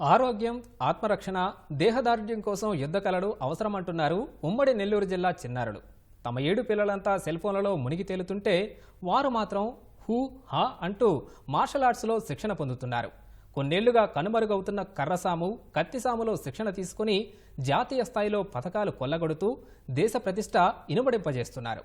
ఆరోగ్యం ఆత్మరక్షణ దేహదార్ఢ్యం కోసం యుద్ధ కళలు అవసరమంటున్నారు ఉమ్మడి నెల్లూరు జిల్లా చిన్నారులు. తమ ఏడు పిల్లలంతా సెల్ఫోన్లలో మునిగి తేలుతుంటే వారు మాత్రం హూ హా అంటూ మార్షల్ ఆర్ట్స్లో శిక్షణ పొందుతున్నారు. కొన్నేళ్ళుగా కనుమరుగవుతున్న కర్రసాము కత్తిసాములో శిక్షణ తీసుకుని జాతీయ స్థాయిలో పథకాలు కొల్లగొడుతూ దేశ ప్రతిష్ట ఇనుమడింపజేస్తున్నారు.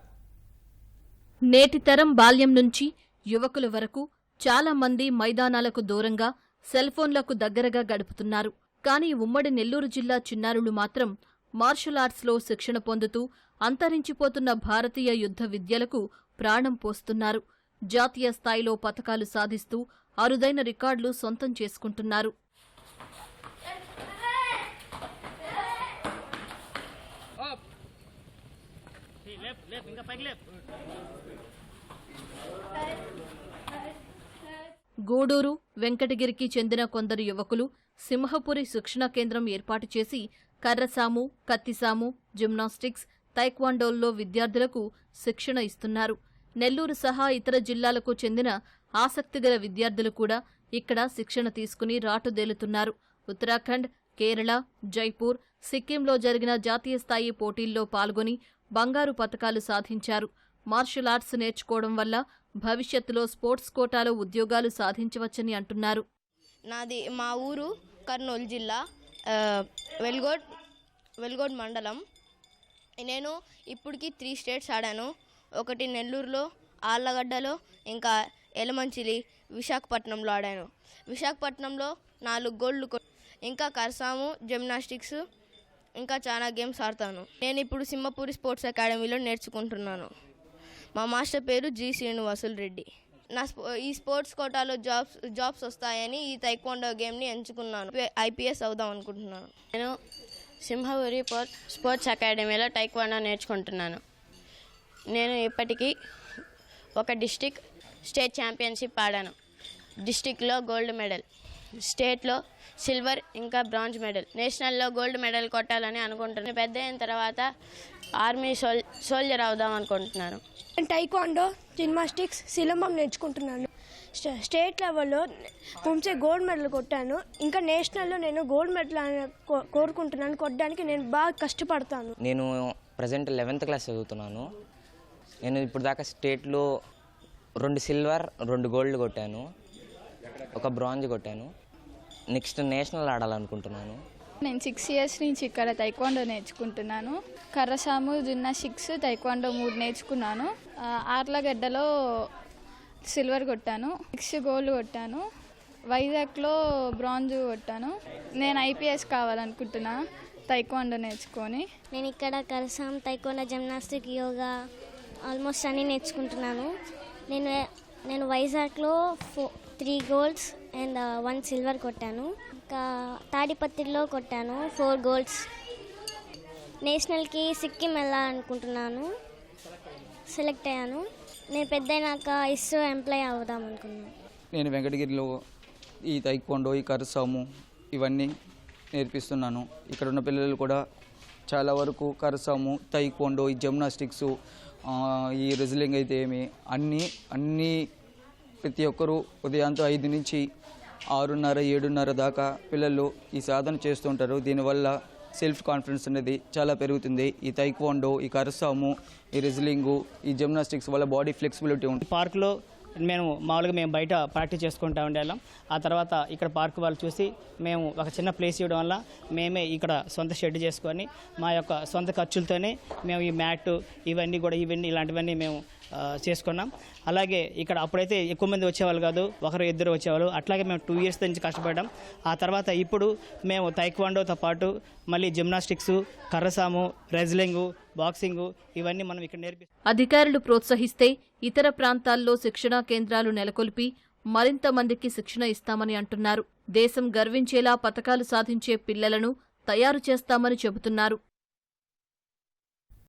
నేటి తరం బాల్యం నుంచి యువకుల వరకు చాలా మంది మైదానాలకు దూరంగా సెల్ ఫోన్లకు దగ్గరగా గడుపుతున్నారు. కానీ ఉమ్మడి నెల్లూరు జిల్లా చిన్నారులు మాత్రం మార్షల్ ఆర్ట్స్లో శిక్షణ పొందుతూ అంతరించిపోతున్న భారతీయ యుద్ధ విద్యలకు ప్రాణం పోస్తున్నారు. జాతీయ స్థాయిలో పథకాలు సాధిస్తూ అరుదైన రికార్డులు సొంతం చేసుకుంటున్నారు. గూడూరు వెంకటగిరికి చెందిన కొందరు యువకులు సింహపురి శిక్షణా కేంద్రం ఏర్పాటు చేసి కర్రసాము కత్తిసాము జిమ్నాస్టిక్స్ తైక్వాండోల్లో విద్యార్థులకు శిక్షణ ఇస్తున్నారు. నెల్లూరు సహా ఇతర జిల్లాలకు చెందిన ఆసక్తిగల విద్యార్థులు కూడా ఇక్కడ శిక్షణ తీసుకుని రాటుదేలుతున్నారు. ఉత్తరాఖండ్ కేరళ జైపూర్ సిక్కింలో జరిగిన జాతీయ స్థాయి పోటీల్లో పాల్గొని బంగారు పతకాలు సాధించారు. మార్షల్ ఆర్ట్స్ నేర్చుకోవడం వల్ల భవిష్యత్తులో స్పోర్ట్స్ కోటాలో ఉద్యోగాలు సాధించవచ్చని అంటున్నారు. నాది మా ఊరు కర్నూలు జిల్లా వెల్గోడ్ వెల్గోడ్ మండలం. నేను ఇప్పటికి త్రీ స్టేట్స్ ఆడాను. ఒకటి నెల్లూరులో ఆళ్ళగడ్డలో ఇంకా ఎలమంచిలి విశాఖపట్నంలో ఆడాను. విశాఖపట్నంలో నాలుగు గోల్డ్ ఇంకా కర్సాము జిమ్నాస్టిక్స్ ఇంకా చాలా గేమ్స్ ఆడతాను. నేను ఇప్పుడు సింహపూరి స్పోర్ట్స్ అకాడమీలో నేర్చుకుంటున్నాను. మా మాస్టర్ పేరు జి శ్రీనివాసులు రెడ్డి. నా ఈ స్పోర్ట్స్ కోటాలో జాబ్స్ జాబ్స్ వస్తాయని ఈ తైక్వాండో గేమ్ని ఎంచుకున్నాను. ఐపీఎస్ అవుదాం అనుకుంటున్నాను. నేను సింహపురి స్పోర్ట్స్ అకాడమీలో టైక్వాండో నేర్చుకుంటున్నాను. నేను ఇప్పటికీ ఒక డిస్టిక్ స్టేట్ ఛాంపియన్షిప్ ఆడాను. డిస్టిక్లో గోల్డ్ మెడల్. స్టేట్లో సిల్వర్ ఇంకా బ్రాంజ్ మెడల్. నేషనల్లో గోల్డ్ మెడల్ కొట్టాలని అనుకుంటున్నాను. పెద్ద అయిన తర్వాత ఆర్మీ సోల్ సోల్జర్ అవుదాం అనుకుంటున్నాను. నేను టైక్వాండో జిమ్నాస్టిక్స్ సిలంబం నేర్చుకుంటున్నాను. స్ట- స్టేట్ లెవెల్లో పుంసే గోల్డ్ మెడల్ కొట్టాను. ఇంకా నేషనల్లో నేను గోల్డ్ మెడల్ కోరుకుంటున్నాను. కొట్టడానికి నేను బాగా కష్టపడతాను. నేను ప్రజెంట్ లెవెన్త్ క్లాస్ చదువుతున్నాను. నేను ఇప్పుడు దాకా స్టేట్లో రెండు సిల్వర్ రెండు గోల్డ్ కొట్టాను. ఒక బ్రాంజ్ కొట్టాను. నెక్స్ట్ నేషనల్ ఆడాలనుకుంటున్నాను. నేను సిక్స్ ఇయర్స్ నుంచి ఇక్కడ తైక్వాండో నేర్చుకుంటున్నాను. కర్రసాము జిమ్నాస్టిక్స్ తైక్వాండో మూడు నేర్చుకున్నాను. ఆర్లగడ్డలో సిల్వర్ కొట్టాను. సిక్స్ గోల్డ్ కొట్టాను. వైజాగ్లో బ్రాంజ్ కొట్టాను. నేను ఐపీఎస్ కావాలనుకుంటున్నా తైక్వాండో నేర్చుకొని. నేను ఇక్కడ కరసాం తైకోండా జిమ్నాస్టిక్ యోగా ఆల్మోస్ట్ అన్నీ నేర్చుకుంటున్నాను. నేను నేను వైజాగ్లో four three golds and one silver కొట్టాను. ఇంకా తాడిపత్రిలో కొట్టాను ఫోర్ గోల్డ్స్. నేషనల్కి సిక్కిం వెళ్ళాలనుకుంటున్నాను. సెలెక్ట్ అయ్యాను. నేను పెద్దయినాక ఇస్రో ఎంప్లాయ్ అవుదాం అనుకున్నాను. నేను వెంకటగిరిలో ఈ తైక్వాండో ఈ కరసాము ఇవన్నీ నేర్పిస్తున్నాను. ఇక్కడ ఉన్న పిల్లలు కూడా చాలా వరకు కరసాము తైక్వాండో ఈ జిమ్నాస్టిక్స్ ఈ రెజ్లింగ్ అయితే ఏమి అన్నీ అన్నీ ప్రతి ఒక్కరూ ఉదయాంతో ఐదు నుంచి ఆరున్నర ఏడున్నర దాకా పిల్లలు ఈ సాధన చేస్తుంటారు దీనివల్ల సెల్ఫ్ కాన్ఫిడెన్స్ అనేది చాలా పెరుగుతుంది. ఈ తైక్వాండో ఈ కరసాము ఈ రెజ్లింగు ఈ జిమ్నాస్టిక్స్ వల్ల బాడీ ఫ్లెక్సిబిలిటీ ఉంటుంది. పార్క్లో మేము మామూలుగా మేము బయట ప్రాక్టీస్ చేసుకుంటూ ఉండేవాళ్ళం. ఆ తర్వాత ఇక్కడ పార్క్ వాళ్ళు చూసి మేము ఒక చిన్న ప్లేస్ ఇవ్వడం వల్ల మేమే ఇక్కడ సొంత షెడ్ చేసుకొని మా యొక్క సొంత ఖర్చులతోనే మేము ఈ మ్యాట్ ఇవన్నీ కూడా ఇవన్నీ ఇలాంటివన్నీ మేము చేసుకున్నాం. అలాగే ఇక్కడ అప్పుడైతే ఎక్కువ మంది వచ్చేవాళ్ళు కాదు ఒకరు ఇద్దరు వచ్చేవాళ్ళు. అట్లాగే మేము టూ ఇయర్స్ నుంచి కష్టపడ్డాం. ఆ తర్వాత ఇప్పుడు మేము తైక్వాండోతో పాటు మళ్ళీ జిమ్నాస్టిక్స్ కర్రసాము రెజ్లింగు బాక్సింగు ఇవన్నీ మనం ఇక్కడ నేర్పి అధికారులు ప్రోత్సహిస్తే ఇతర ప్రాంతాల్లో శిక్షణా కేంద్రాలు నెలకొల్పి మరింత మందికి శిక్షణ ఇస్తామని అంటున్నారు. దేశం గర్వించేలా పథకాలు సాధించే పిల్లలను తయారు చేస్తామని చెబుతున్నారు.